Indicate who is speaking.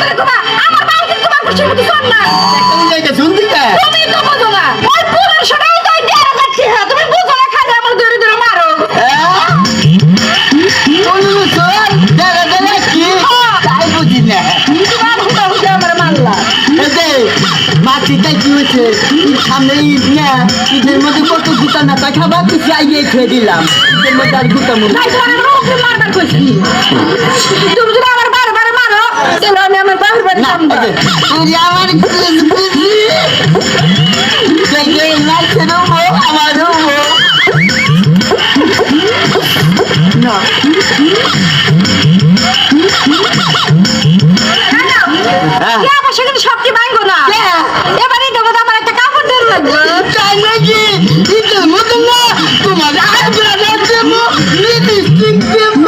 Speaker 1: সাঁতারে ঘুমা আমার বাড়িতে তোমার খুশির মতো শোন না।
Speaker 2: কেমন জায়গা শুনতি কে
Speaker 1: তুমি তো বোঝো না ওই পনেরোশো টাকা তো দেড় হাজার টাকা তুমি বোঝো না খালি আমার ধরে ধরে মারো।
Speaker 2: কি? তাই বুঝি না।
Speaker 1: তোমার হুদা হুদা আমার মারলা
Speaker 2: মাছিটাই কি হয়েছে? সামনে ঈদ না? ঈদের মধ্যে কত জুতা না? তাই খাবার তো চাইয়ে খেয়ে দিলাম। ঈদের মধ্যে আর জুতা মুখ
Speaker 1: তাই তোমার আমার ওকে মারবার কইছি তুমি যদি আমার বারে বারে মারো তাহলে আমি আমার বাবার বাড়ি
Speaker 2: এই তুই আমার খুশি আমার না হ্যাঁ।
Speaker 1: কে সবটি ভাঙবো না? এবারে দেবো আমার একটা কাপড় দেওয়ার লাগবে
Speaker 2: তাই নাকি? তোমার দেবো লিপস্টিক দেবো